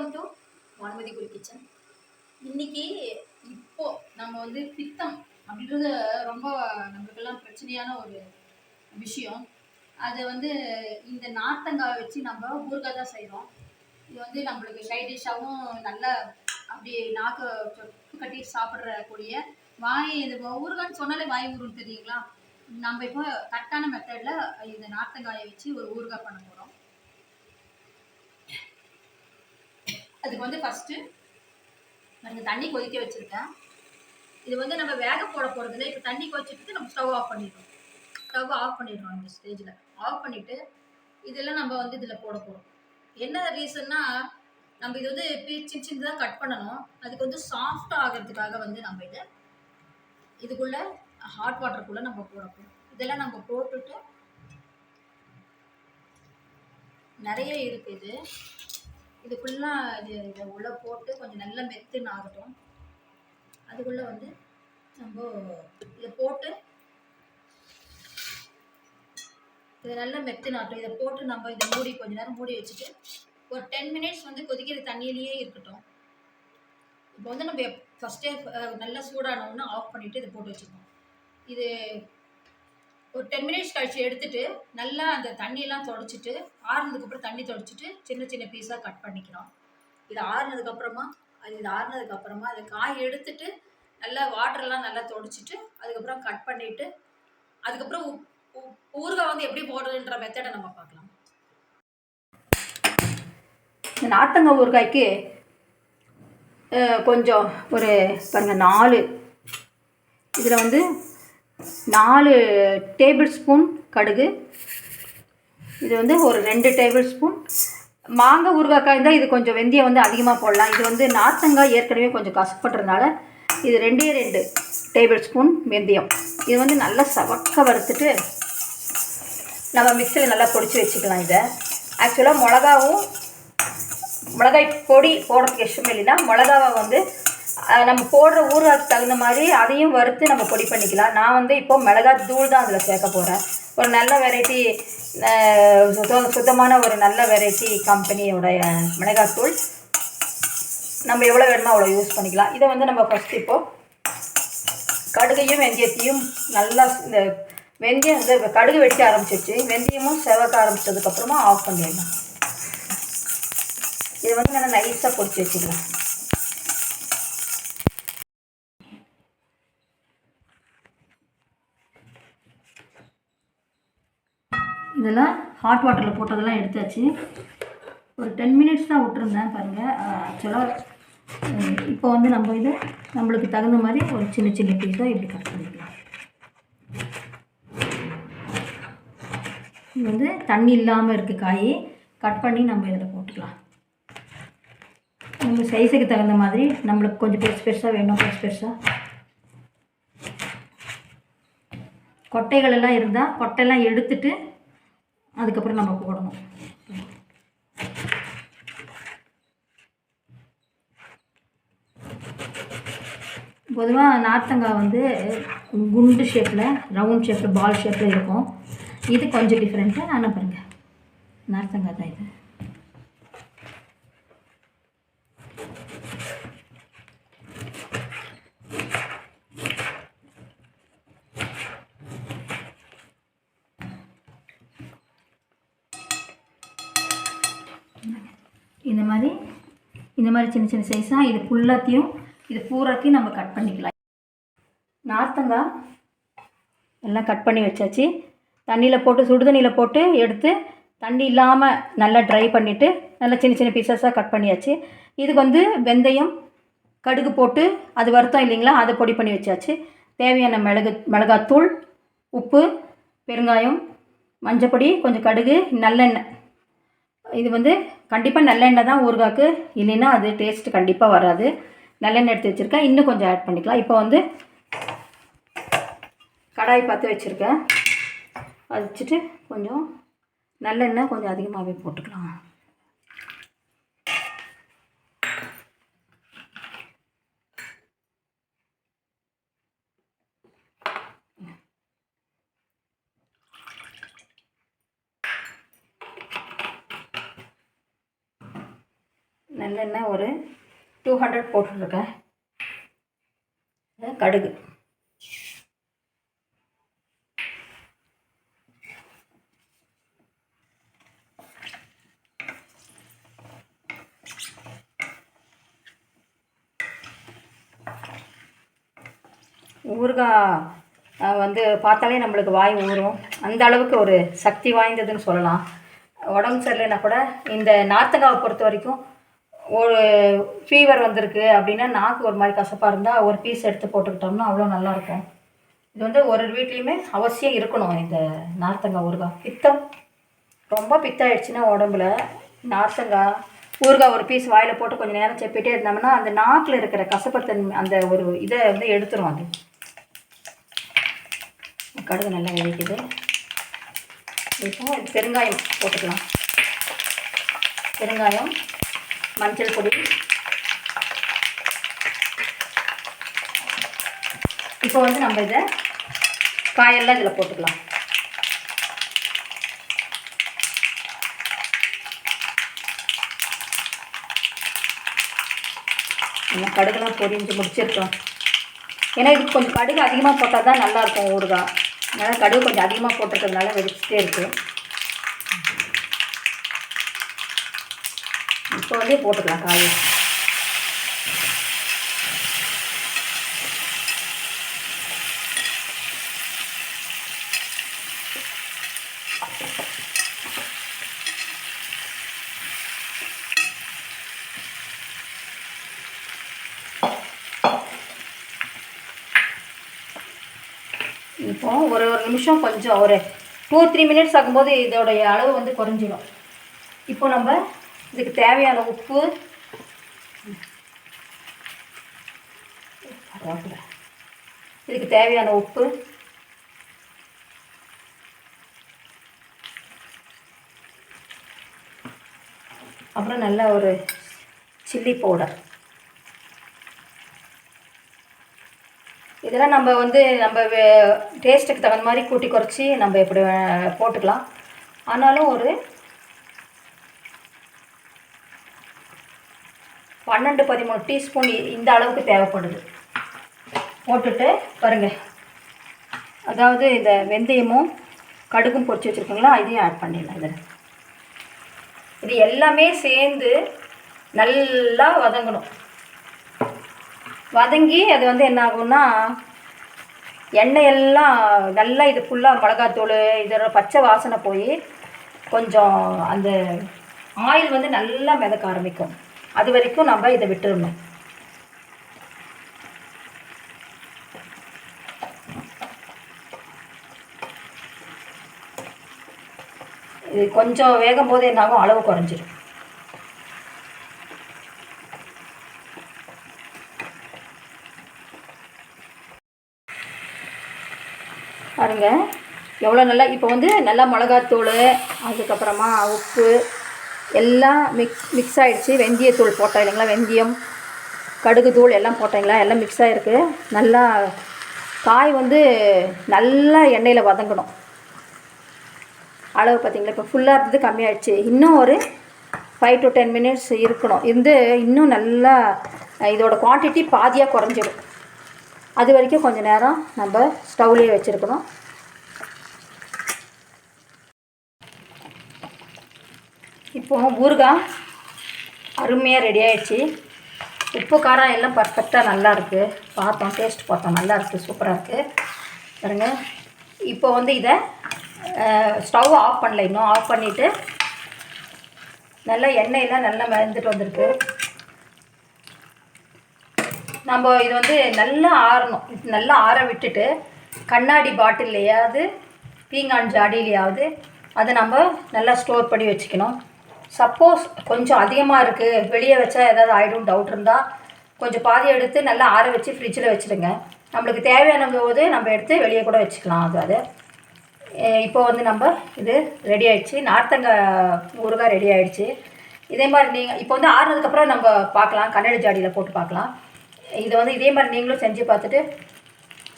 Welcome to Vanumathi Guru kitchen இன்னைக்கு இப்போ நம்ம வந்து பித்தம் அப்படின்றது ரொம்ப நம்மளுக்கெல்லாம் பிரச்சனையான ஒரு விஷயம். அது வந்து இந்த நார்த்தங்காய் வச்சு நம்ம ஊறுகாய் தான் செய்கிறோம் இது வந்து நம்மளுக்கு சைட் டிஷ்ஷாகவும் நல்லா அப்படி நாக்கு தொட்டு கட்டி சாப்பிட்றக்கூடிய வாய் இது ஊறுகான்னு சொன்னாலே வாய் ஊருன்னு தெரியுங்களா? நம்ம இப்போ கரெக்டான மெத்தடில் இந்த நார்த்தங்காயை வச்சு ஒரு ஊறுகாய் பண்ண போகிறோம் அதுக்கு வந்து ஃபஸ்ட்டு நான் தண்ணி கொதிக்க வச்சுருக்கேன். இது வந்து நம்ம வேக போட போகிறதுல இப்போ தண்ணி கொதிச்சுட்டு நம்ம ஸ்டவ் ஆஃப் பண்ணிடுறோம். ஸ்டவ் ஆஃப் பண்ணிடுறோம் இந்த ஸ்டேஜில் ஆஃப் பண்ணிவிட்டு இதெல்லாம் நம்ம வந்து இதில் போட போகிறோம் என்ன ரீசன்னா நம்ம இது வந்து சின்ன சின்ன தான் கட் பண்ணணும். அதுக்கு வந்து சாஃப்ட் ஆகிறதுக்காக வந்து நம்ம இதை இதுக்குள்ளே ஹாட் வாட்டருக்குள்ளே நம்ம போட போகிறோம் இதெல்லாம் நம்ம போட்டுட்டு நிறைய இருக்குது இது. இது ஃபுல்லாக இது இதை உள்ளே போட்டு கொஞ்சம் நல்லா மெத்துன்னு ஆகட்டும். அதுக்குள்ளே வந்து நம்ம இதை போட்டு இதை நல்லா மெத்துனாட்டும் இதை போட்டு நம்ம இதை மூடி கொஞ்ச நேரம் மூடி வச்சுட்டு ஒரு டென் மினிட்ஸ் வந்து கொதிக்கிற தண்ணியிலேயே இருக்கட்டும். இப்போ வந்து நம்ம ஃபஸ்ட்டே நல்லா சூடானோன்னு ஆஃப் பண்ணிவிட்டு இதை போட்டு வச்சுக்கணும். இது ஒரு டென் மினிட்ஸ் கழிச்சு எடுத்துட்டு நல்லா அந்த தண்ணியெல்லாம் தொடச்சிட்டு ஆறுனதுக்கப்புறம் தண்ணி தொடச்சிட்டு சின்ன சின்ன பீஸாக கட் பண்ணிக்கிறோம் இது ஆறுனதுக்கப்புறமா அது இது ஆறுனதுக்கப்புறமா அதை காய் எடுத்துட்டு நல்லா வாட்டர்லாம் நல்லா தொடச்சிட்டு அதுக்கப்புறம் கட் பண்ணிவிட்டு அதுக்கப்புறம் ஊறுகாய் வந்து எப்படி போடுறதுன்ற மெத்தடை நம்ம பார்க்கலாம். இந்த நாட்டங்காய் ஊறுகாய்க்கு கொஞ்சம் ஒரு பாருங்க நாலு. இதில் வந்து நாலு டேபிள் ஸ்பூன் கடுகு. இது வந்து ஒரு ரெண்டு டேபிள் ஸ்பூன் மாங்காய் ஊறுகாய்க்காய் இருந்தால் இது கொஞ்சம் வெந்தயம் வந்து அதிகமாக போடலாம். இது வந்து நார்த்தங்காய் ஏற்கனவே கொஞ்சம் கசப்படுறதுனால இது ரெண்டே ரெண்டு டேபிள் ஸ்பூன் வெந்தயம். இது வந்து நல்லா சவக்க வறுத்துட்டு நம்ம மிக்சியில் நல்லா பொடிச்சு வச்சுக்கலாம் இதை. ஆக்சுவலாக மிளகாவும் மிளகாய் பொடி போடுறதுக்கு இஷ்டம் இல்லைன்னா மிளகாவை வந்து நம்ம போடுற ஊறுகாய்க்கு தகுந்த மாதிரி அதையும் வறுத்து நம்ம பொடி பண்ணிக்கலாம். நான் வந்து இப்போ மிளகாய் தூள் தான் அதில் சேர்க்க போகிறேன் ஒரு நல்ல வெரைட்டி சுத்த சுத்தமான ஒரு நல்ல வெரைட்டி கம்பெனியோடைய மிளகாய் தூள். நம்ம எவ்வளோ வேணுமோ அவ்வளோ யூஸ் பண்ணிக்கலாம். இதை வந்து நம்ம ஃபஸ்ட் இப்போது கடுகையும் வெந்தயத்தையும் நல்லா இந்த வெந்தயம் வந்து கடுகு வெடிக்க ஆரம்பிச்சிருச்சு. வெந்தயமும் செவக்க ஆரம்பித்ததுக்கப்புறமா ஆஃப் பண்ணிடலாம். இது வந்து நல்லா நைஸாக பொடிச்சு வச்சுக்கலாம். இதெல்லாம் ஹாட் வாட்டரில் போட்டதெல்லாம் எடுத்தாச்சு. ஒரு டென் மினிட்ஸ் தான் விட்டுருந்தேன் பாருங்கள் ஆக்சுவலாக இப்போ வந்து நம்ம இதை நம்மளுக்கு தகுந்த மாதிரி ஒரு சின்ன சின்ன பீஸாக இப்படி கட் பண்ணிக்கலாம். இது வந்து தண்ணி இல்லாமல் இருக்குது காய் கட் பண்ணி நம்ம இதில் போட்டுக்கலாம். நம்ம சைஸுக்கு தகுந்த மாதிரி நம்மளுக்கு கொஞ்சம் பெருசு பெருசாக வேணும் பெருசு பெருசாக கொட்டைகள் எல்லாம் இருந்தால் கொட்டையெல்லாம் எடுத்துட்டு அதுக்கப்புறம் நம்ம போடணும். பொதுவாக நார்த்தங்காய் வந்து குண்டு ஷேப்பில் ரவுண்ட் ஷேப்பில் பால் ஷேப்பில் இருக்கும். இது கொஞ்சம் டிஃப்ரெண்ட்டாக ஆனால் பாருங்கள் நார்த்தங்காய் தான் இது இந்த மாதிரி இந்த மாதிரி சின்ன சின்ன சைஸாக இது ஃபுல்லாத்தையும் இது பூராத்தையும் நம்ம கட் பண்ணிக்கலாம். நார்த்தங்காய் எல்லாம் கட் பண்ணி வச்சாச்சு. தண்ணியில் போட்டு சுடு தண்ணியில் போட்டு எடுத்து தண்ணி இல்லாமல் நல்லா ட்ரை பண்ணிவிட்டு நல்லா சின்ன சின்ன பீசஸாக கட் பண்ணியாச்சு. இதுக்கு வந்து வெந்தயம் கடுகு போட்டு அது வறுத்தோம் இல்லைங்களா? அதை பொடி பண்ணி வச்சாச்சு. தேவையான மிளகு மிளகாத்தூள் உப்பு பெருங்காயம் மஞ்சப்பொடி கொஞ்சம் கடுகு நல்லெண்ணெய். இது வந்து கண்டிப்பாக நல்லெண்ணெய் தான் ஊறுகாய்க்கு இல்லைன்னா அது டேஸ்ட் கண்டிப்பாக வராது. நல்லெண்ணெய் எடுத்து வச்சுருக்கேன். இன்னும் கொஞ்சம் ஆட் பண்ணிக்கலாம். இப்போ வந்து கடாய் பார்த்து வச்சுருக்கேன். அது வச்சுட்டு கொஞ்சம் நல்லெண்ணெய் கொஞ்சம் அதிகமாகவே போட்டுக்கலாம். நல்லெண்ணெய் ஒரு டூ ஹண்ட்ரட் போட்டுருக்கேன். கடுகு. ஊறுகாய் வந்து பார்த்தாலே நம்மளுக்கு வாய் ஊறும். அந்த அளவுக்கு ஒரு சக்தி வாய்ந்ததுன்னு சொல்லலாம். உடம்பு சரியில்லைன்னா கூட இந்த நார்த்தங்காவை பொறுத்த வரைக்கும் ஒரு ஃபீவர் வந்திருக்கு அப்படின்னா நாக்கு ஒரு மாதிரி கசப்பாக இருந்தால் ஒரு பீஸ் எடுத்து போட்டுக்கிட்டோம்னா அவ்வளோ நல்லாயிருக்கும். இது வந்து ஒரு வீட்லேயுமே அவசியம் இருக்கணும் இந்த நார்த்தங்காய் ஊறுகாய் பித்தம். ரொம்ப பித்தாயிடுச்சுன்னா உடம்புல நார்த்தங்காய் ஊறுகாய் ஒரு பீஸ் வாயில் போட்டு கொஞ்சம் நேரம் செப்பிட்டே இருந்தோம்னா அந்த நாக்கில் இருக்கிற கசப்பத்தன்மை அந்த ஒரு இதை வந்து எடுத்துரும் அது. கடுகு நல்லா வெடிக்குது. இப்போ பெருங்காயம் போட்டுக்கலாம். பெருங்காயம் மஞ்சள் பொடி. இப்போ வந்து நம்ம இதை காயெல்லாம் இதில் போட்டுக்கலாம். நம்ம கடுகுலாம் பொரிஞ்சு முடிச்சிருக்கோம். ஏன்னா இதுக்கு கொஞ்சம் கடுகு அதிகமாக போட்டால் தான் நல்லாயிருக்கும் ஊறுகாய். அதனால் கடுகு கொஞ்சம் அதிகமாக போட்டிருக்கிறதுனால வெடிச்சிட்டே இருக்குது அப்படியே போட்டுக்கலாம் காயை. இப்போ ஒரு ஒரு நிமிஷம் கொஞ்சம் ஒரு டூ த்ரீ மினிட்ஸ் ஆகும்போது இதோடைய அளவு வந்து குறைஞ்சிடும் இப்போ நம்ம இதுக்கு தேவையான உப்பு. இதுக்கு தேவையான உப்பு. அப்புறம் நல்ல ஒரு சில்லி பவுடர். இதெல்லாம் நம்ம வந்து நம்ம டேஸ்ட்டுக்கு தகுந்த மாதிரி கூட்டி குறைச்சி நம்ம இப்படி போட்டுக்கலாம். ஆனாலும் ஒரு பன்னெண்டு பதிமூணு டீஸ்பூன் இந்த அளவுக்கு தேவைப்படுது. போட்டுட்டு பாருங்கள் அதாவது இந்த வெந்தயமும் கடுகும் பொரிச்சு வச்சுருக்கீங்களா இதையும் ஆட் பண்ணிடலாம் இதில். இது எல்லாமே சேர்ந்து நல்லா வதங்கணும். வதங்கி அது வந்து என்ன ஆகும்னா எண்ணெய் எல்லாம் நல்லா இது ஃபுல்லாக மிளகாத்தூள் இதோட பச்சை வாசனை போய் கொஞ்சம் அந்த ஆயில் வந்து நல்லா மிதக்க ஆரம்பிக்கும். அது வரைக்கும் நம்ம இதை விட்டுடணும் இது கொஞ்சம் வேகும் போது என்னாகும் அளவு குறைஞ்சிடும் பாருங்கள் எவ்வளோ நல்லா இப்போ வந்து நல்லா மிளகாத்தூள் அதுக்கப்புறமா உப்பு எல்லாம் மிக்ஸ் மிக்ஸ் ஆகிடுச்சி வெந்தயத்தூள் போட்டோம் இல்லைங்களா? வெந்தயம் கடுகு தூள் எல்லாம் போட்டீங்களா எல்லாம் மிக்ஸ் ஆகிருக்கு நல்லா காய் வந்து நல்லா எண்ணெயில் வதங்கணும். அளவு பார்த்தீங்களா? இப்போ ஃபுல்லாக இருந்தது கம்மியாயிடுச்சு. இன்னும் ஒரு ஃபைவ் டு டென் மினிட்ஸ் இருக்கணும். இருந்து இன்னும் நல்லா இதோட குவான்டிட்டி பாதியாக குறைஞ்சிடும். அது வரைக்கும் கொஞ்சம் நேரம் நம்ம ஸ்டவ்லேயே வச்சுருக்கணும். இப்போ ஊறுகாய் அருமையாக ரெடி ஆகிடுச்சு உப்பு காரம் எல்லாம் பர்ஃபெக்டாக நல்லா இருக்குது பார்த்தோம் டேஸ்ட் பார்த்தோம். நல்லா இருக்குது சூப்பராக இருக்குது பாருங்க. இப்போ வந்து இதை ஸ்டவ் ஆஃப் பண்ணல இன்னும். ஆஃப் பண்ணிவிட்டு நல்லா எண்ணெயெல்லாம் நல்லா மறந்துட்டு வந்திருக்கு. நம்ம இது வந்து நல்லா ஆறணும். நல்லா ஆற விட்டுட்டு கண்ணாடி பாட்டில்லையாவது பீங்கான் ஜாடியிலையாவது அதை நம்ம நல்லா ஸ்டோர் பண்ணி வச்சுக்கணும். சப்போஸ் கொஞ்சம் அதிகமாக இருக்குது வெளியே வச்சா ஏதாவது ஆகிடும் டவுட் இருந்தால் கொஞ்சம் பாதி எடுத்து நல்லா ஆற வச்சு ஃப்ரிட்ஜில் வச்சுடுங்க. நம்மளுக்கு தேவையான போது நம்ம எடுத்து வெளியே கூட வச்சுக்கலாம் அது அது. இப்போ வந்து நம்ம இது ரெடி ஆகிடுச்சு நார்த்தங்காய் ஊறுகாய் ரெடி ஆகிடுச்சு இதே மாதிரி நீங்கள் இப்போ வந்து ஆறுனதுக்கப்புறம் நம்ம பார்க்கலாம். கண்ணாடி ஜாடியில் போட்டு பார்க்கலாம். இதை வந்து இதே மாதிரி நீங்களும் செஞ்சு பார்த்துட்டு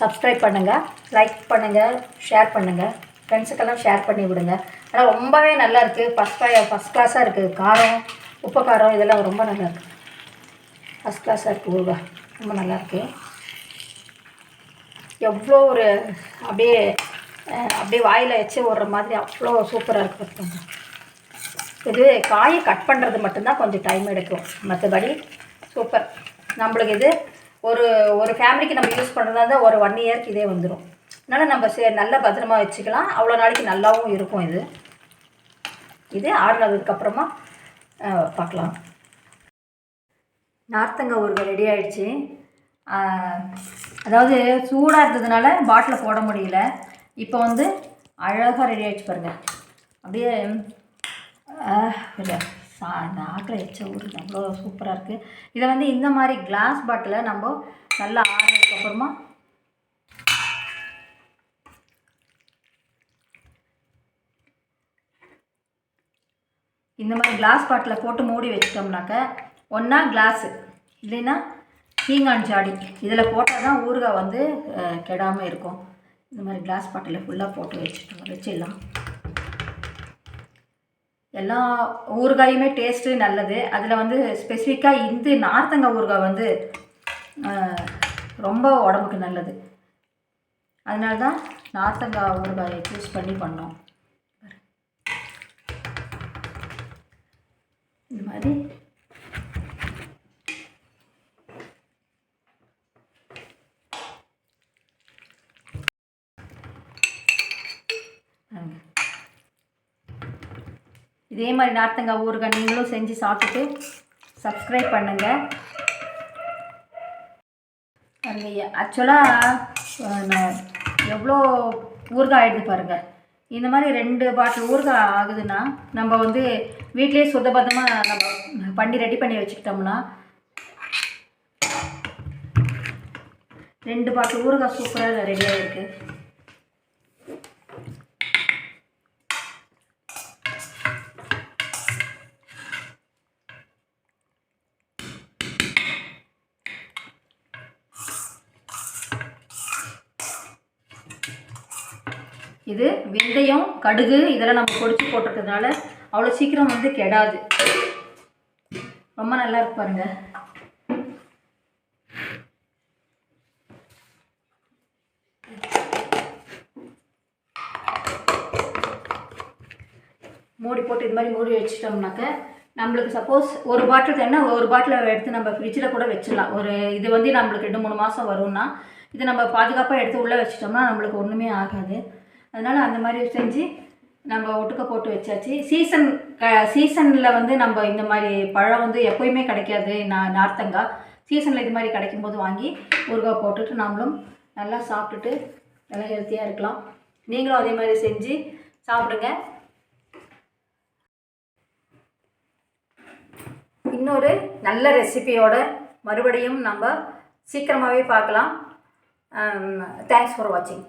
சப்ஸ்கிரைப் பண்ணுங்கள் லைக் பண்ணுங்கள் ஷேர் பண்ணுங்கள் ஃப்ரெண்ட்ஸுக்கெல்லாம் ஷேர் பண்ணி விடுங்க. ஆனால் ரொம்பவே நல்லா இருக்குது ஃபஸ்ட் ஃபஸ்ட் கிளாஸாக இருக்குது காரம் உப்பு காரம் இதெல்லாம் ரொம்ப நல்லா இருக்குது ஃபஸ்ட் கிளாஸாக இருக்குது ஊறுகாய். ரொம்ப நல்லாயிருக்கு எவ்வளோ ஒரு அப்படியே அப்படியே வாயில் வச்சு ஓடுற மாதிரி அவ்வளோ சூப்பராக இருக்குது பார்த்துக்கோங்க இது காயை கட் பண்ணுறது மட்டும்தான் கொஞ்சம் டைம் எடுக்கும். மற்றபடி சூப்பர். நம்மளுக்கு இது ஒரு ஒரு ஃபேமிலிக்கு நம்ம யூஸ் பண்ணுறதா இருந்தால் ஒரு ஒன் இயர்க்கு இதே வந்துடும் அதனால் நம்ம சே நல்லா பத்திரமா வச்சுக்கலாம். அவ்வளோ நாளைக்கு நல்லாவும் இருக்கும் இது. இது ஆறுனதுக்கப்புறமா பார்க்கலாம் நார்த்தங்காய் ஊறுகாய் ரெடி ஆகிடுச்சு அதாவது சூடாக இருந்ததுனால பாட்டில் போட முடியல. இப்போ வந்து அழகாக ரெடி ஆகிடுச்சு பாருங்கள் அப்படியே இல்லை சா நாக்கில் எச்ச ஊறுது. அவ்வளோ சூப்பராக இருக்குது இதை வந்து இந்த மாதிரி கிளாஸ் பாட்டிலில் நம்ம நல்லா ஆறுனதுக்கப்புறமா இந்த மாதிரி கிளாஸ் பாட்டில் போட்டு மூடி வச்சிட்டோம்னாக்க ஒன்றா கிளாஸு இல்லைன்னா ஹீங்கான் ஜாடி. இதில் போட்டால் தான் ஊறுகாய் வந்து கெடாமல் இருக்கும். இந்த மாதிரி கிளாஸ் பாட்டில் ஃபுல்லாக போட்டு வச்சுட்டோம் வச்சிடலாம். எல்லா ஊறுகாயுமே டேஸ்ட்டு நல்லது. அதில் வந்து ஸ்பெசிஃபிக்காக இந்த நார்த்தங்காய் ஊறுகாய் வந்து ரொம்ப உடம்புக்கு நல்லது. அதனால தான் நார்த்தங்காய் ஊறுகாயை சூஸ் பண்ணி பண்ணோம். இந்த மாதிரி. இதே மாதிரி நார்த்தங்காய் ஊறுகாய் நீங்களும் செஞ்சு சாப்பிட்டுட்டு சப்ஸ்கிரைப் பண்ணுங்கள் பாருங்க ஆக்சுவலாக எவ்வளோ ஊறுகாய் ஆகிடுது பாருங்கள் இந்த மாதிரி ரெண்டு பாட்டில் ஊறுகாய் ஆகுதுன்னா நம்ம வந்து வீட்டிலேயே சுத்தபத்தமாக நம்ம பண்ணி ரெடி பண்ணி வச்சுக்கிட்டோம்னா ரெண்டு பாட்டில் ஊறுகாய் சூப்பராக ரெடியாக இருக்குது இது வெந்தயம் கடுகு இதெல்லாம் நம்ம பொடிச்சு போட்டிருக்கிறதுனால அவ்வளோ சீக்கிரம் வந்து கெடாது. ரொம்ப நல்லா இருக்கு பாருங்க. மூடி போட்டு இது மாதிரி மூடி வச்சிட்டோம்னாக்க நம்மளுக்கு சப்போஸ் ஒரு பாட்டில் என்ன ஒரு பாட்டில் எடுத்து நம்ம ஃப்ரிட்ஜில் கூட வச்சிடலாம். ஒரு இது வந்து நம்மளுக்கு ரெண்டு மூணு மாதம் வரும்னா இது நம்ம பாதுகாப்பாக எடுத்து உள்ளே வச்சிட்டோம்னா நம்மளுக்கு ஒன்றுமே ஆகாது. அதனால் அந்த மாதிரி செஞ்சு நம்ம ஒட்டுக்க போட்டு வச்சாச்சு. சீசன் க சீசனில் வந்து நம்ம இந்த மாதிரி பழம் வந்து எப்போயுமே கிடைக்காது நான் நார்த்தங்காய் சீசனில் இது மாதிரி கிடைக்கும் போது வாங்கி ஊறுகாய் போட்டுட்டு நாமளும் நல்லா சாப்பிட்டுட்டு நல்லா ஹெல்த்தியாக இருக்கலாம். நீங்களும் அதே மாதிரி செஞ்சு சாப்பிடுங்க. இன்னொரு நல்ல ரெசிபியோட மறுபடியும் நம்ம சீக்கிரமாகவே பார்க்கலாம். தேங்க்ஸ் ஃபார் வாட்சிங்